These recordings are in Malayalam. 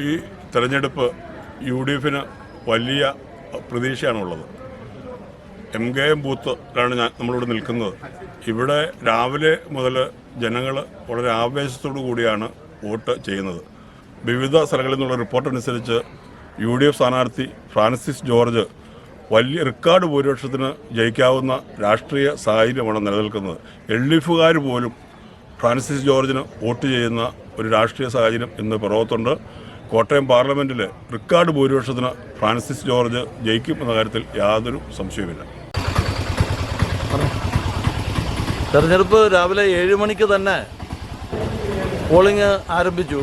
ഈ തെരഞ്ഞെടുപ്പ് യു ഡി എഫിന് വലിയ പ്രതീക്ഷയാണുള്ളത്. എം കെ എം ബൂത്തിലാണ് ഞാൻ നമ്മളിവിടെ നിൽക്കുന്നത്. ഇവിടെ രാവിലെ മുതൽ ജനങ്ങൾ വളരെ ആവേശത്തോടു കൂടിയാണ് വോട്ട് ചെയ്യുന്നത്. വിവിധ സ്ഥലങ്ങളിൽ നിന്നുള്ള റിപ്പോർട്ട് അനുസരിച്ച് യു ഡി എഫ് സ്ഥാനാർത്ഥി ഫ്രാൻസിസ് ജോർജ് വലിയ റെക്കോർഡ് ഭൂരിപക്ഷത്തിന് ജയിക്കാവുന്ന രാഷ്ട്രീയ സാഹചര്യമാണ് നിലനിൽക്കുന്നത്. എൽ ഡി എഫുകാർ പോലും ഫ്രാൻസിസ് ജോർജിന് വോട്ട് ചെയ്യുന്ന ഒരു രാഷ്ട്രീയ സാഹചര്യം ഇന്ന് പിറവത്തുണ്ട് കോട്ടയം പാർലമെന്റിൽ റിക്കാർഡ് ഭൂരിപക്ഷത്തിന് ഫ്രാൻസിസ് ജോർജ് ജയിക്കും എന്ന കാര്യത്തിൽ യാതൊരു സംശയവുമില്ല. തെരഞ്ഞെടുപ്പ് രാവിലെ ഏഴ് മണിക്ക് തന്നെ പോളിംഗ് ആരംഭിച്ചു.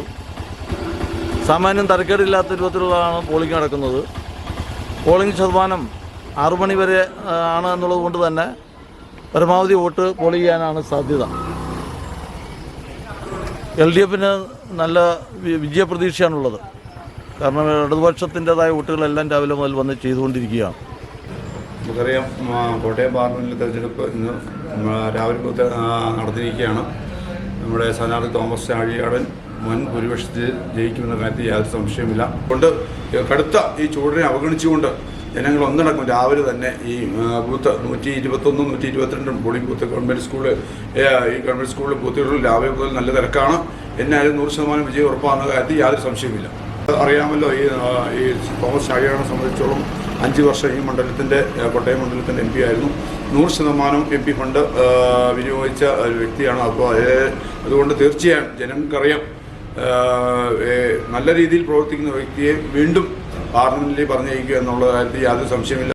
സാമാന്യം തരക്കേടില്ലാത്ത രൂപത്തിലുള്ളതാണ് പോളിംഗ് നടക്കുന്നത്. പോളിംഗ് ശതമാനം ആറു മണി വരെ ആണ് എന്നുള്ളത് കൊണ്ട് തന്നെ പരമാവധി വോട്ട് പോൾ ചെയ്യാനാണ് സാധ്യത. എൽ ഡി എഫിന് നല്ല വിജയപ്രതീക്ഷയാണുള്ളത്. കാരണം ഇടതുപക്ഷത്തിന്റെതായ വോട്ടുകളെല്ലാം രാവിലെ മുതൽ വന്ന് ചെയ്തുകൊണ്ടിരിക്കുകയാണ്. നമുക്കറിയാം കോട്ടയം പാർലമെന്റിലെ തെരഞ്ഞെടുപ്പ് ഇന്ന് രാവിലെ നടത്തിയിരിക്കുകയാണ് നമ്മുടെ സ്ഥാനാർത്ഥി തോമസ് ചാഴിയാടൻ മുൻ ഭൂരിപക്ഷത്തിൽ ജയിക്കുമെന്ന കാര്യത്തിൽ യാതൊരു സംശയമില്ല കൊണ്ട് കടുത്ത ഈ ചൂടിനെ അവഗണിച്ചുകൊണ്ട് ജനങ്ങൾ ഒന്നടക്കം. രാവിലെ തന്നെ ഈ ബൂത്ത് നൂറ്റി ഇരുപത്തൊന്നും നൂറ്റി ഇരുപത്തിരണ്ടും പോളിംഗ് ബൂത്ത് ഗവൺമെന്റ് സ്കൂൾ ഈ ഗവൺമെന്റ് സ്കൂളിൽ ബൂത്തുകളിൽ രാവിലെ മുതൽ നല്ല തിരക്കാണ്. എന്നാലും നൂറ് ശതമാനം വിജയം ഉറപ്പാകുന്ന കാര്യത്തിൽ യാതൊരു സംശയമില്ല അറിയാമല്ലോ ഈ ഈ തോമസ് ചാഴിയാണെ സംബന്ധിച്ചോളം അഞ്ച് വർഷം ഈ മണ്ഡലത്തിന്റെ കോട്ടയം മണ്ഡലത്തിന്റെ എം പി ആയിരുന്നു. നൂറ് ശതമാനം എം പി ഫണ്ട് വിനിയോഗിച്ച ഒരു വ്യക്തിയാണ് അപ്പോൾ അതുകൊണ്ട് തീർച്ചയായും ജനങ്ങൾക്കറിയാം നല്ല രീതിയിൽ പ്രവർത്തിക്കുന്ന വ്യക്തിയെ വീണ്ടും പാർലമെന്റിൽ പറഞ്ഞിരിക്കുക എന്നുള്ള കാര്യത്തിൽ യാതൊരു സംശയമില്ല